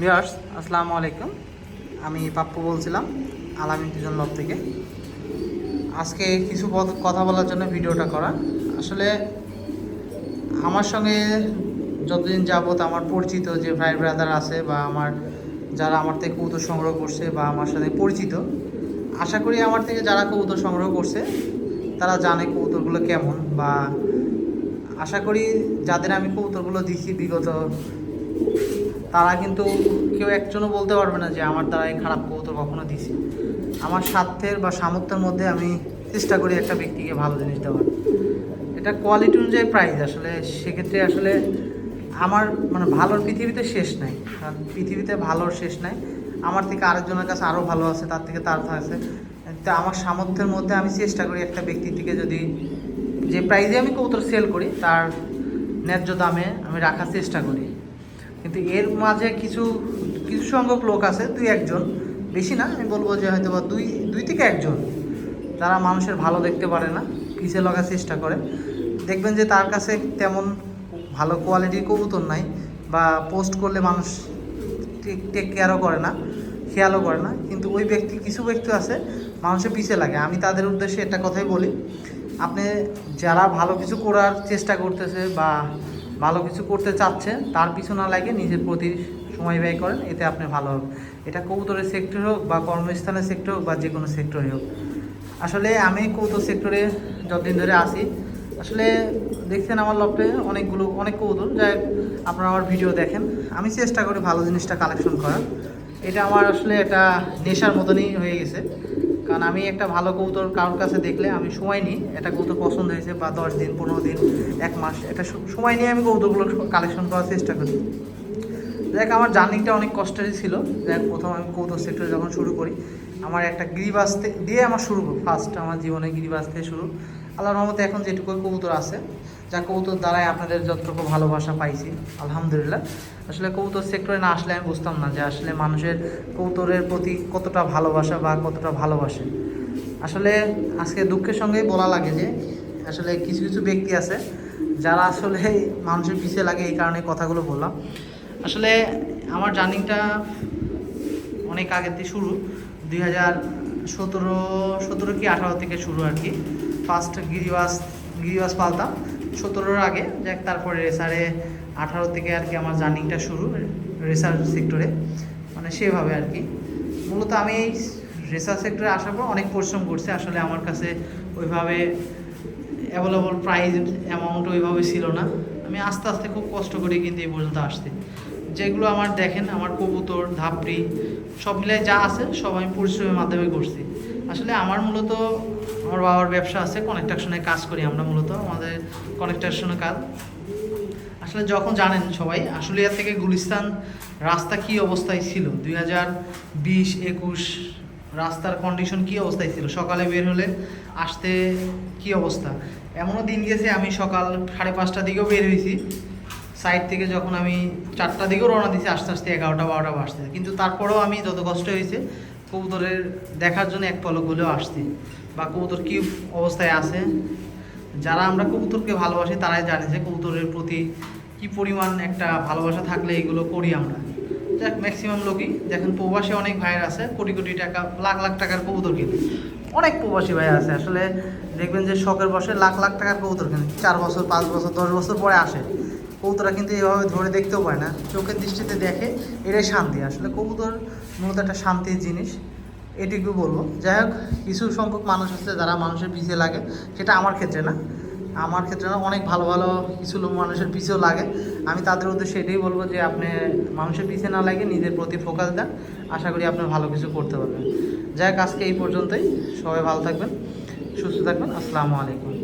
Viewers, আসসালামু আলাইকুম। আমি পাপ্পু বলছিলাম, আলামিন টিজন লব থেকে। আজকে কিছু কথা বলার জন্য ভিডিওটা করা। আসলে আমার সঙ্গে যতদিন যাবত আমার পরিচিত যে ভাই ব্রাদার আছে বা আমার যারা আমার থেকে কবুতর সংগ্রহ করছে বা আমার সাথে পরিচিত, আশা করি আমার থেকে যারা কবুতর সংগ্রহ করছে, তারা জানে কবুতরগুলো কেমন বা আশা করি যাদের আমি কবুতরগুলো দিছি বিগত তারা কিন্তু কেউ একজনও বলতে পারবে না যে আমার দ্বারা এই খারাপ কবুতর কখনো দিছি। আমার স্বার্থের বা সামর্থ্যের মধ্যে আমি চেষ্টা করি একটা ব্যক্তিকে ভালো জিনিস দেওয়ার। এটা কোয়ালিটি অনুযায়ী প্রাইস আসলে সেক্ষেত্রে আসলে আমার মানে ভালোর পৃথিবীতে শেষ নাই। কারণ পৃথিবীতে ভালোর শেষ নাই। আমার থেকে আরেকজনের কাছে আরও ভালো আছে, তার থেকে তার আছে। তা আমার সামর্থ্যের মধ্যে আমি চেষ্টা করি একটা ব্যক্তিটিকে যদি যে প্রাইজে আমি কবুতর সেল করি, তার ন্যায্য দামে আমি রাখার চেষ্টা করি। কিন্তু এর মাঝে কিছু কিছু সংখ্যক লোক আছে, দুই একজন। বেশি না, আমি বলব যে হয়তো বা দুই দুই থেকে একজন। যারা মানুষের ভালো দেখতে পারে না পিছিয়ে লাগার চেষ্টা করে। দেখবেন যে তার কাছে তেমন ভালো কোয়ালিটির কবুতর নাই বা পোস্ট করলে মানুষ টেক কেয়ারও করে না, খেয়ালও করে না। কিন্তু ওই ব্যক্তি, কিছু ব্যক্তি আছে, মানুষের পিছিয়ে লাগে। আমি তাদের উদ্দেশ্যে একটা কথাই বলি। আপনি যারা ভালো কিছু করার চেষ্টা করতেছে বা ভালো কিছু করতে চাচ্ছে, তার পিছু না লাগে নিজের প্রতি সময় ব্যয় করেন, এতে আপনি ভালো হবে এটা কবুতরের সেক্টর হোক বা কর্মস্থানের সেক্টর হোক বা যে কোনো সেক্টরে হোক। আসলে আমি কবুতর সেক্টরে যতদিন ধরে আসি আসলে দেখছেন আমার লপে অনেকগুলো, অনেক কবুতর। যাই আপনারা আমার ভিডিও দেখেন। আমি চেষ্টা করি ভালো জিনিসটা কালেকশন করার। এটা আমার আসলে একটা নেশার মতনই হয়ে গেছে। কারণ আমি একটা ভালো কবুতর কারোর কাছে দেখলে আমি সময় নিই। একটা কবুতর পছন্দ হয়েছে বা দশ দিন, পনেরো দিন, এক মাস একটা সময় নিয়ে আমি কবুতরগুলো কালেকশন করার চেষ্টা করি। দেখ, আমার জার্নিংটা অনেক কষ্টেরই ছিল। দেখ, প্রথম আমি কৌতুক সেক্টরে যখন শুরু করি, আমার একটা গিরিবাস দিয়ে আমার শুরু ফার্স্ট আমার জীবনে গিরিবাস থেকে শুরু। আল্লাহর রহমতে এখন যেটুকু কবুতর আছে যা কবুতর দ্বারাই আপনাদের যতটুকু ভালোবাসা পাইছি, আলহামদুলিল্লাহ। আসলে কবুতর সেক্টরে না আসলে আমি বুঝতাম না যে আসলে মানুষের কবুতরের প্রতি কতটা ভালোবাসা বা কতটা ভালোবাসে। আসলে আজকে দুঃখের সঙ্গেই বলা লাগে যে, আসলে কিছু কিছু ব্যক্তি আছে যারা আসলে মানুষের পিছিয়ে লাগে এই কারণে কথাগুলো বললাম। আসলে আমার জার্নিংটা অনেক আগের থেকে শুরু, দুই হাজার সতেরো সতেরো কি আঠারো থেকে শুরু আর কি। ফার্স্ট গিরিবাস গিরিবাস পালতাম। সতেরোর আগে, যাক, তারপরে রেসারে আঠারো থেকে আর কি আমার জার্নিংটা শুরু রেসার সেক্টরে মানে সেভাবে আর কি। মূলত আমি এই রেসার সেক্টরে আসার পর অনেক পরিশ্রম করছি, আসলে আমার কাছে ওইভাবে অ্যাভেলেবল প্রাইজ অ্যামাউন্ট ওইভাবে ছিল না। আমি আস্তে আস্তে খুব কষ্ট করে কিন্তু এই পর্যন্ত আসছি। যেগুলো আমার দেখেন, আমার কবুতর, ধাপড়ি, সব মিলাই যা আছে, সব আমি পরিশ্রমের মাধ্যমে করছি। আসলে আমার মূলত, আমার বাবার ব্যবসা আছে কনেকট্রাকশনে কাজ করি আমরা মূলত। আমাদের কনেকট্রাকশনে কাজ। আসলে যখন জানেন সবাই, আশুলিয়া থেকে গুলিস্তান রাস্তা কি অবস্থায় ছিল? দুই হাজার বিশ, একুশ, রাস্তার কন্ডিশন কি অবস্থায় ছিল? সকালে বের হলে আসতে কি অবস্থা? এমনও দিন গেছে, আমি সকাল সাড়ে পাঁচটার দিকেও বের হয়েছি। সাইড থেকে যখন আমি চারটার দিকেও রওনা দিয়েছি, আস্তে আস্তে এগারোটা, বারোটা বাজতে কিন্তু তারপরেও আমি যত কষ্ট হয়েছে, কবুতরের দেখার জন্য এক পলক হলেও আসছি। বা কবুতর কী অবস্থায় আছে যারা আমরা কবুতরকে ভালোবাসি, তারাই জানে যে কবুতরের প্রতি কি পরিমাণ একটা ভালোবাসা থাকলে এগুলো করি আমরা। যাক ম্যাক্সিমাম লোকই। দেখেন, প্রবাসী অনেক ভাইয়ের আছে, কোটি কোটি টাকা, লাখ লাখ টাকার কবুতর কিনে। অনেক প্রবাসী ভাই আছে, আসলে দেখবেন যে শখের বসে লাখ লাখ টাকার কবুতর কিনে। চার বছর, পাঁচ বছর, দশ বছর পরে আসে। কবুতররা কিন্তু এভাবে ধরে দেখতেও পায় না। চোখের দৃষ্টিতে দেখে, এটাই শান্তি। আসলে কবুতর মূলত একটা শান্তির জিনিস। এটুকু বলব। যাই হোক কিছু সংখ্যক মানুষ আছে যারা মানুষের পিছিয়ে লাগে, সেটা আমার ক্ষেত্রে না। আমার ক্ষেত্রে না, অনেক ভালো ভালো কিছু লোক মানুষের পিছিয়েও লাগে। আমি তাদের উদ্দেশ্যে এটাই বলব যে আপনি মানুষের পিছিয়ে না লাগে নিজের প্রতি ফোকাস দেন। আশা করি আপনি ভালো কিছু করতে পারবেন। যাই হোক আজকে এই পর্যন্তই। সবাই ভালো থাকবেন, সুস্থ থাকবেন। আসসালামু আলাইকুম।